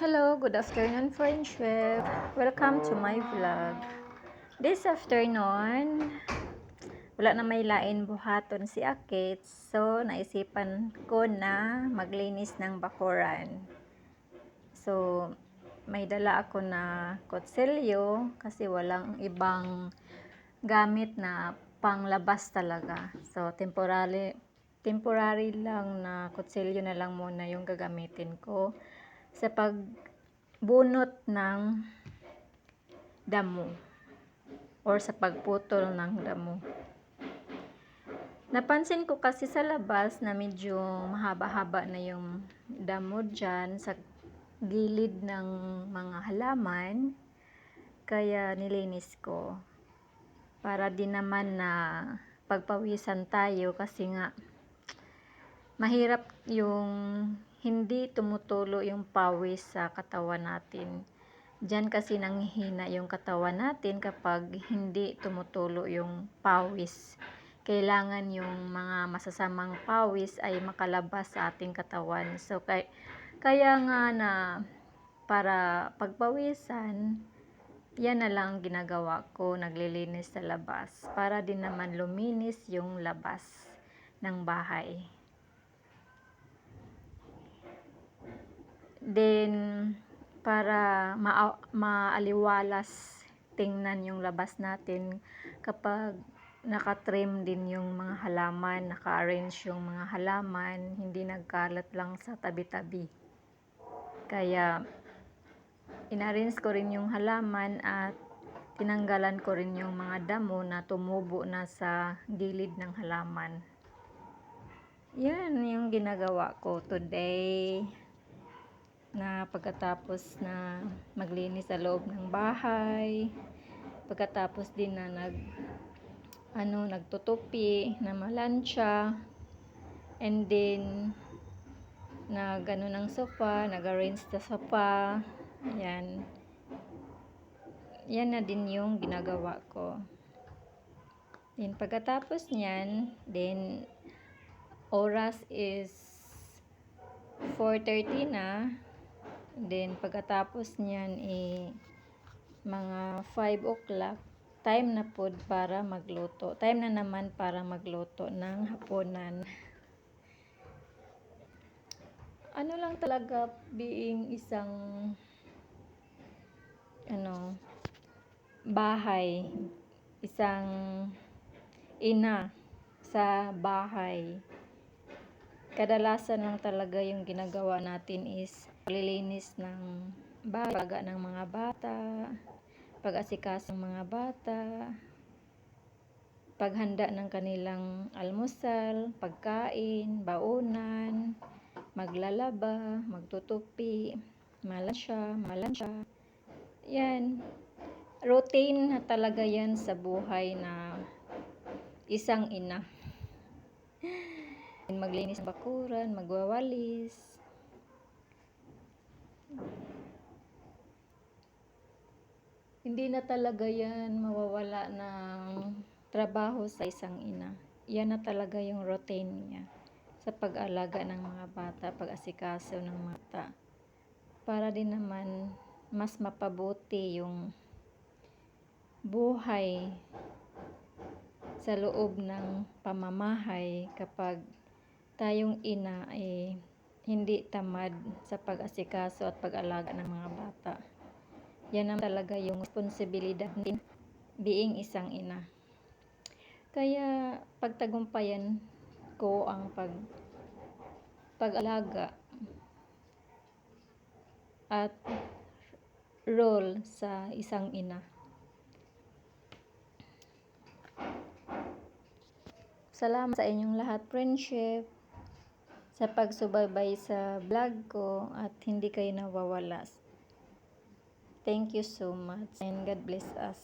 Hello, good afternoon friendship. Welcome to my vlog. This afternoon, wala na may lain buhaton si Akit. So, naisipan ko na maglinis ng bakuran. So, may dala ako na kutsilyo kasi walang ibang gamit na panglabas talaga. So, temporary temporary lang na kutsilyo na lang muna yung gagamitin ko sa pagbunot ng damo or sa pagputol ng damo. Napansin ko kasi sa labas na medyo mahaba-haba na yung damo dyan sa gilid ng mga halaman. Kaya nilinis ko. Para din naman na pagpawisan tayo kasi nga mahirap yung hindi tumutulo yung pawis sa katawan natin. Diyan kasi nanghihina yung katawan natin kapag hindi tumutulo yung pawis. Kailangan yung mga masasamang pawis ay makalabas sa ating katawan. So, kay, kaya nga na para pagpawisan, yan na lang ginagawa ko, naglilinis sa labas. Para din naman luminis yung labas ng bahay. Then, para ma maaliwalas tingnan yung labas natin kapag nakatrim din yung mga halaman, naka-arrange yung mga halaman, hindi nagkalat lang sa tabi-tabi. Kaya, inarrange ko rin yung halaman at tinanggalan ko rin yung mga damo na tumubo na sa gilid ng halaman. Yan yung ginagawa ko today na pagkatapos na maglinis sa loob ng bahay pagkatapos din na nag ano nagtutupi na malansya and then na gano'n ng sofa nag-arrange sa sofa yan. Yan na din yung ginagawa ko. Then pagkatapos niyan then oras is 4.30 na Then, pagkatapos niyan, eh, mga 5 o'clock, time na po para magluto. Time na naman para magluto ng hapunan. Ano lang talaga being isang ano bahay, isang ina sa bahay. Kadalasan lang talaga yung ginagawa natin is paglilinis ng baga ng mga bata, pag-asikas ng mga bata, paghanda ng kanilang almusal, pagkain, baunan, maglalaba, magtutupi, malansya, malansya. Yan. Routine na talaga yan sa buhay na isang ina. Maglinis bakuran, magwawalis, hindi na talaga yan mawawala ng trabaho sa isang ina. Yan na talaga yung routine niya sa pag-alaga ng mga bata, pag-asikaso ng mata. Para din naman mas mapabuti yung buhay sa loob ng pamamahay kapag tayong ina ay hindi tamad sa pag-asikaso at pag-alaga ng mga bata. Yan ang talaga yung responsibilidad din being isang ina. Kaya pagtagumpayan ko ang pag pag-alaga at role sa isang ina. Salamat sa inyong lahat, friendship, sa pagsubaybay sa vlog ko at hindi kayo nawawalas. Thank you so much and God bless us.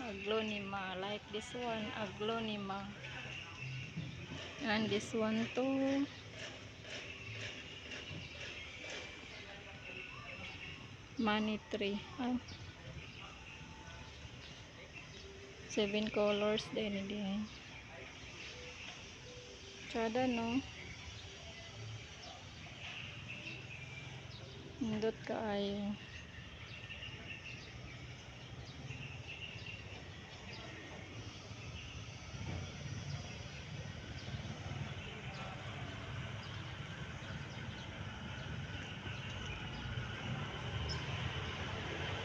Aglonema. Like this one, aglonema. And this one too. Money tree. Ah. Seven colors din din. Tsada no. Indot ka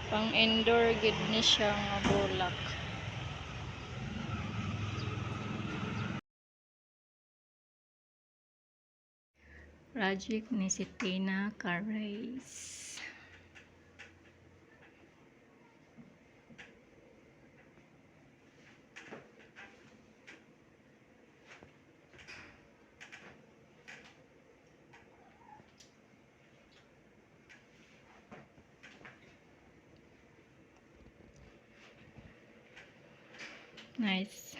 Pang indoor gid ni siya nga bulak. Project ni si Tina Carres. Nice.